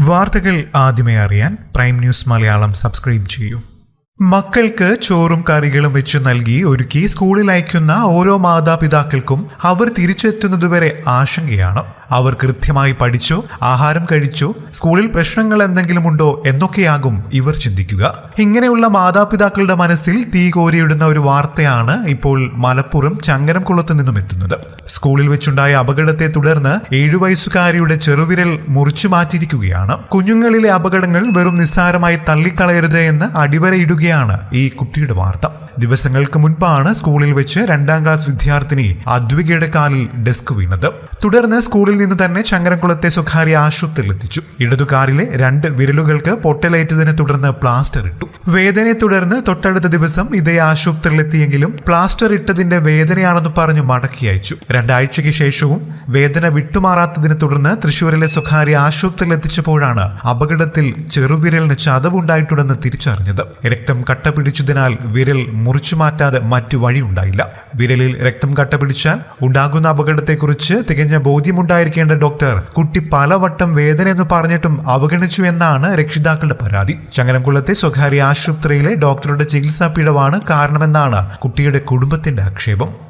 വാർത്തകൾ ആദ്യമേ അറിയാൻ പ്രൈം ന്യൂസ് മലയാളം സബ്സ്ക്രൈബ് ചെയ്യൂ. മക്കൾക്ക് ചോറും കറികളും വെച്ചു നൽകി ഒരുക്കി സ്കൂളിൽ അയക്കുന്ന ഓരോ മാതാപിതാക്കൾക്കും അവർ തിരിച്ചെത്തുന്നതുവരെ ആശങ്കയാണ്. അവർ കൃത്യമായി പഠിച്ചു ആഹാരം കഴിച്ചു സ്കൂളിൽ പ്രശ്നങ്ങൾ എന്തെങ്കിലും ഉണ്ടോ എന്നൊക്കെയാകും ഇവർ ചിന്തിക്കുക. ഇങ്ങനെയുള്ള മാതാപിതാക്കളുടെ മനസ്സിൽ തീ കോരിയിടുന്ന ഒരു വാർത്തയാണ് ഇപ്പോൾ മലപ്പുറം ചങ്ങരംകുളത്ത് നിന്നും എത്തുന്നത്. സ്കൂളിൽ വെച്ചുണ്ടായ അപകടത്തെ തുടർന്ന് ഏഴു വയസ്സുകാരിയുടെ ചെറുവിരൽ മുറിച്ചു മാറ്റിയിരിക്കുകയാണ്. കുഞ്ഞുങ്ങളിലെ അപകടങ്ങൾ വെറും നിസ്സാരമായി തള്ളിക്കളയരുത് എന്ന് അടിവരയിടുകയാണ് ഈ കുട്ടിയുടെ വാർത്ത. ദിവസങ്ങൾക്ക് മുൻപാണ് സ്കൂളിൽ വെച്ച് രണ്ടാം ക്ലാസ് വിദ്യാർത്ഥിനി അദ്വികയുടെ കാലിൽ ഡെസ്ക് വീണത്. തുടർന്ന് സ്കൂളിൽ നിന്ന് തന്നെ ചങ്ങരംകുളത്തെ സ്വകാര്യ ആശുപത്രിയിൽ എത്തിച്ചു. ഇടതുകാലിലെ രണ്ട് വിരലുകൾക്ക് പൊട്ടലേറ്റതിനെ തുടർന്ന് പ്ലാസ്റ്റർ ഇട്ടു. വേദനയെ തുടർന്ന് തൊട്ടടുത്ത ദിവസം ഇതേ ആശുപത്രിയിലെത്തിയെങ്കിലും പ്ലാസ്റ്റർ ഇട്ടതിന്റെ വേദനയാണെന്ന് പറഞ്ഞു മടക്കി അയച്ചു. രണ്ടാഴ്ചയ്ക്ക് ശേഷവും വേദന വിട്ടുമാറാത്തതിനെ തുടർന്ന് തൃശൂരിലെ സ്വകാര്യ ആശുപത്രിയിൽ എത്തിച്ചപ്പോഴാണ് അപകടത്തിൽ ചെറുവിരലിന് ചതവുണ്ടായിട്ടുണ്ടെന്ന് തിരിച്ചറിഞ്ഞത്. രക്തം കട്ട പിടിച്ചതിനാൽ വിരൽ മുറിച്ചു മാറ്റാതെ മറ്റു വഴിയുണ്ടായില്ല. വിരലിൽ രക്തം കട്ട പിടിച്ചാൽ ഉണ്ടാകുന്ന അപകടത്തെക്കുറിച്ച് തികഞ്ഞ ബോധ്യമുണ്ടായിരിക്കേണ്ട ഡോക്ടർ കുട്ടി പലവട്ടം വേദന എന്ന് പറഞ്ഞിട്ടും അവഗണിച്ചു എന്നാണ് രക്ഷിതാക്കളുടെ പരാതി. ചങ്ങനംകുളത്തെ സ്വകാര്യ ആശുപത്രിയിലെ ഡോക്ടറുടെ ചികിത്സാ പിഴവാണ് കാരണമെന്നാണ് കുട്ടിയുടെ കുടുംബത്തിന്റെ ആക്ഷേപം.